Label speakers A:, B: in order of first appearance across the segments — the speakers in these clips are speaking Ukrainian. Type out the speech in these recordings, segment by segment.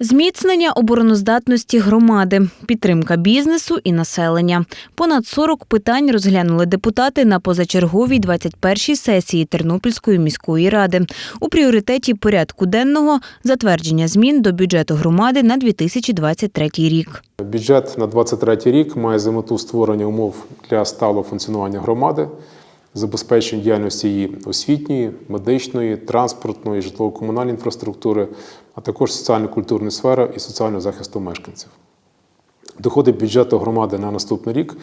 A: Зміцнення обороноздатності громади, підтримка бізнесу і населення. Понад 40 питань розглянули депутати на позачерговій 21-й сесії Тернопільської міської ради. У пріоритеті порядку денного затвердження змін до бюджету громади на 2023 рік.
B: Бюджет на 23 рік має за мету створення умов для сталого функціонування громади, забезпечення діяльності її освітньої, медичної, транспортної, житлово-комунальної інфраструктури, а також соціально-культурної сфери і соціального захисту мешканців. Доходи бюджету громади на наступний рік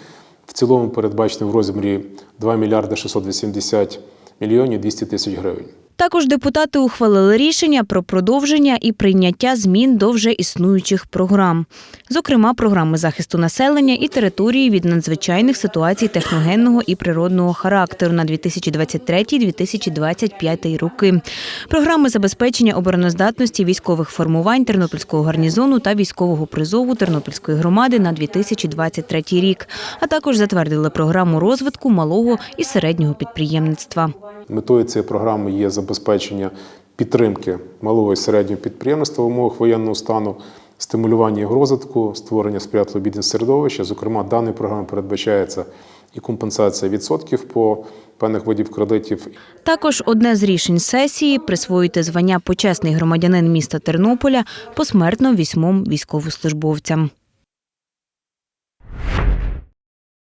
B: в цілому передбачені в розмірі 2 мільярди 680 мільйонів 200 тисяч гривень.
A: Також депутати ухвалили рішення про продовження і прийняття змін до вже існуючих програм, зокрема програми захисту населення і території від надзвичайних ситуацій техногенного і природного характеру на 2023-2025 роки, програми забезпечення обороноздатності військових формувань Тернопільського гарнізону та військового призову Тернопільської громади на 2023 рік, а також затвердили програму розвитку малого і середнього підприємництва.
B: Метою цієї програми є забезпечення підтримки малого і середнього підприємництва в умовах воєнного стану, стимулювання його розвитку, створення сприятливого бізнес-середовища. Зокрема, даною програмою передбачається і компенсація відсотків по певних видів кредитів,
A: Також одне з рішень сесії присвоїти звання почесний громадянин міста Тернополя посмертно вісьмом військовослужбовцям.